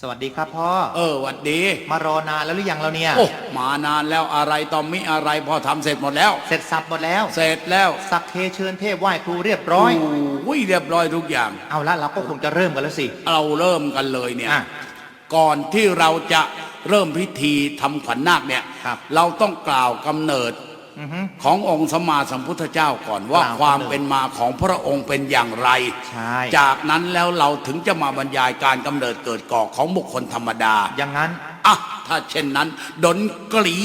สวัสดีครับพ่อ เออหวัดดี มารอนานแล้วหรือยังเราเนี่ย โอ้ มานานแล้วอะไรต่อมิอะไรพอทำเสร็จหมดแล้ว เสร็จสับหมดแล้ว เสร็จแล้วสักเคเชิญเทพไหว้ครูเรียบร้อยโอ้ยเรียบร้อยทุกอย่าง เอาละเราก็คงจะเริ่มกันแล้วสิ เราเริ่มกันเลยเนี่ย อะก่อนที่เราจะเริ่มพิธีทำขวัญนาคเนี่ย ครับ เราต้องกล่าวกำเนิดอือฮึ ขององค์สมมาสัมพุทธเจ้าก่อนว่ากล่าวกำเนิดความเป็นมาของพระองค์เป็นอย่างไรใช่จากนั้นแล้วเราถึงจะมาบรรยายการกำเนิดเกิดก่อของบุคคลธรรมดา อย่างนั้นอะถ้าเช่นนั้น ดนกรี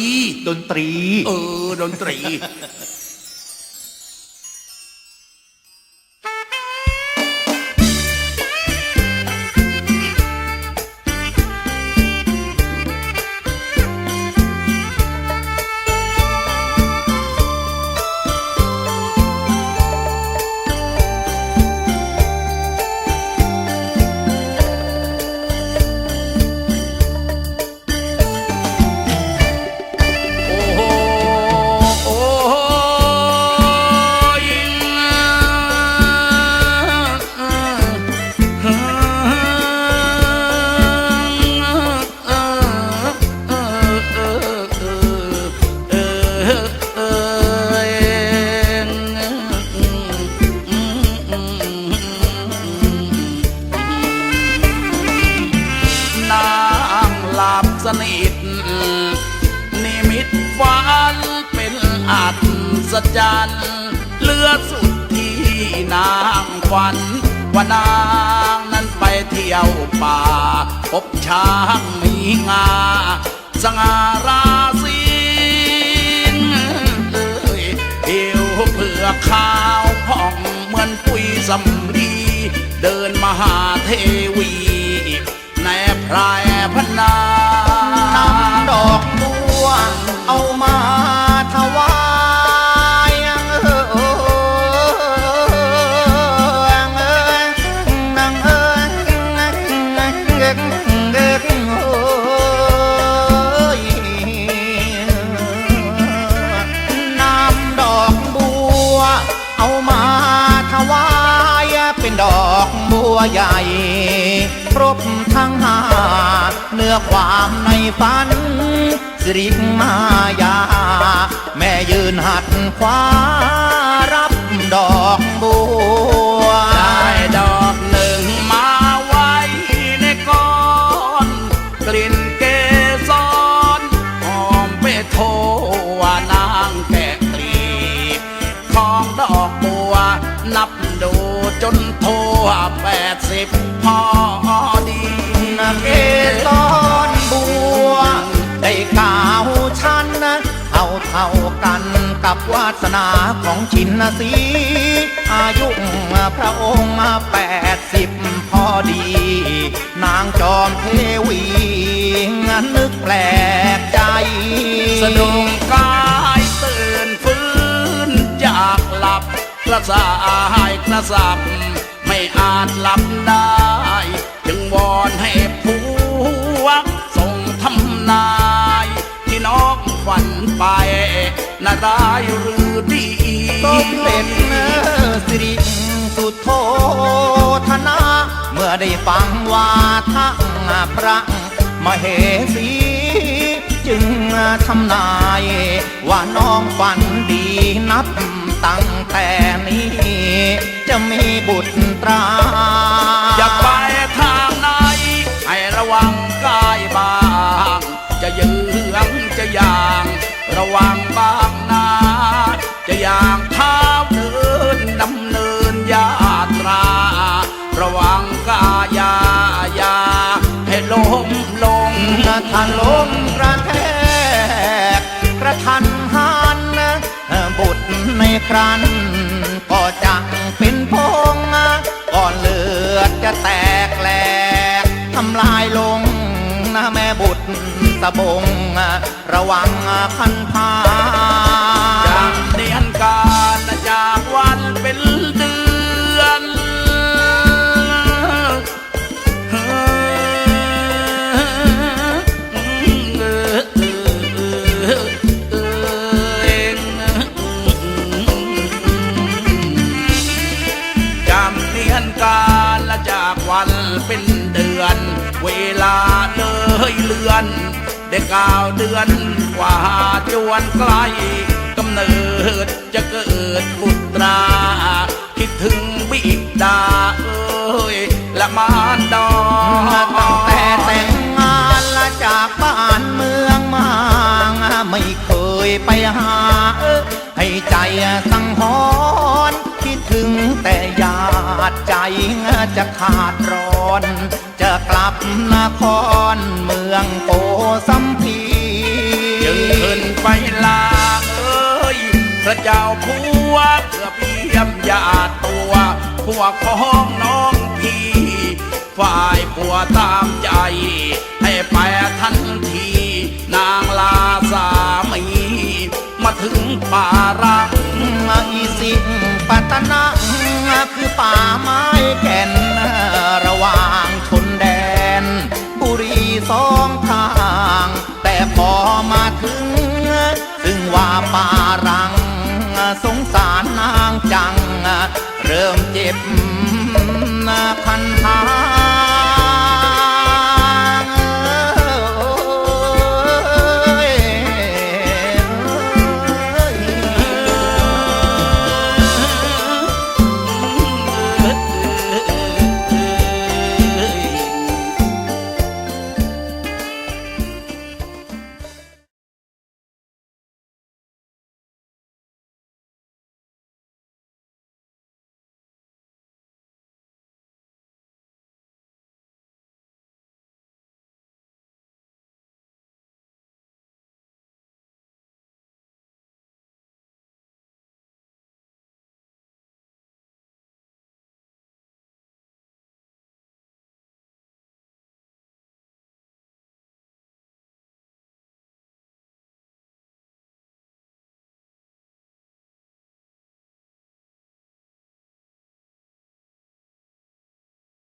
ดนตรี เออ ดนตรี จรรย์เลือสุดที่นางฝันว่านางนั้นไปเที่ยวป่า พบช้างมีงา สง่าราศีเอ้ยวเผือกขาวผ่องเหมือนปุยสำลีเดินมหาเทวีในพรายพนา เอิงเอิงเอ้ยน้ำดอกบัว เอามาถวายเป็นดอกบัวใหญ่ครบทั้งห้าเนื้อความในฝันสิริมายา แม่ยืนหัดคว้ารับดอก สนาของชินสีอายุพระองค์มาแปดสิบพอดี นางจอมเทวีงั้นนึกแปลกใจ สะดุ้งกายตื่นฟื้นจากหลับกระสายกระสับ ไม่อาจหลับได้ จึงวอนให้ผัวส่งทำนา น่าได้หรือดีสมเด็จสิริสุโธธนะเมื่อได้ฟังว่าทั้งพระมเหสีจึงทำนายว่าน้องฝันดีนับตั้งแต่นี้ จะมีบุตรตราจะไปทางไหนให้ระวังกายบาง จะยืองจะยาง ระวังบางนา จะอย่างเท้าเดินดำเนินยาตรา ระวังกายายา ให้ล้มลงถ้าล้มกระแทกกระทันหันบุตรในครันก็จะเป็นพงก่อนเลือดจะแตกแหลกทำลายลง นะแม่บุตรสะบง ระวังพันพาจากเนียนการ จำเนียนการและจากวันเป็นเดือน เวลาเลยเลือน ได้เก้าเดือนกว่าจวนใกล้กำเนิดจะเกิดบุตรา คิดถึงบิดาาติใจจะขาดร้อน จะกลับนครเมืองโกสัมพียืนไปลาเอ้ย พระเจ้าผัวเพื่อเพียมญาติตัวพวกของน้องพี่ฝ่ายผัวตามใจ ให้ไปทันที นางลาสามี มาถึงป่ารักอีสิงปัตนะคือป่าไม้แก่น ระหว่างชนแดน บุรีสองทาง แต่พอมาถึง ซึ่งว่าป่ารัง สงสารนางจัง เริ่มเจ็บคันทา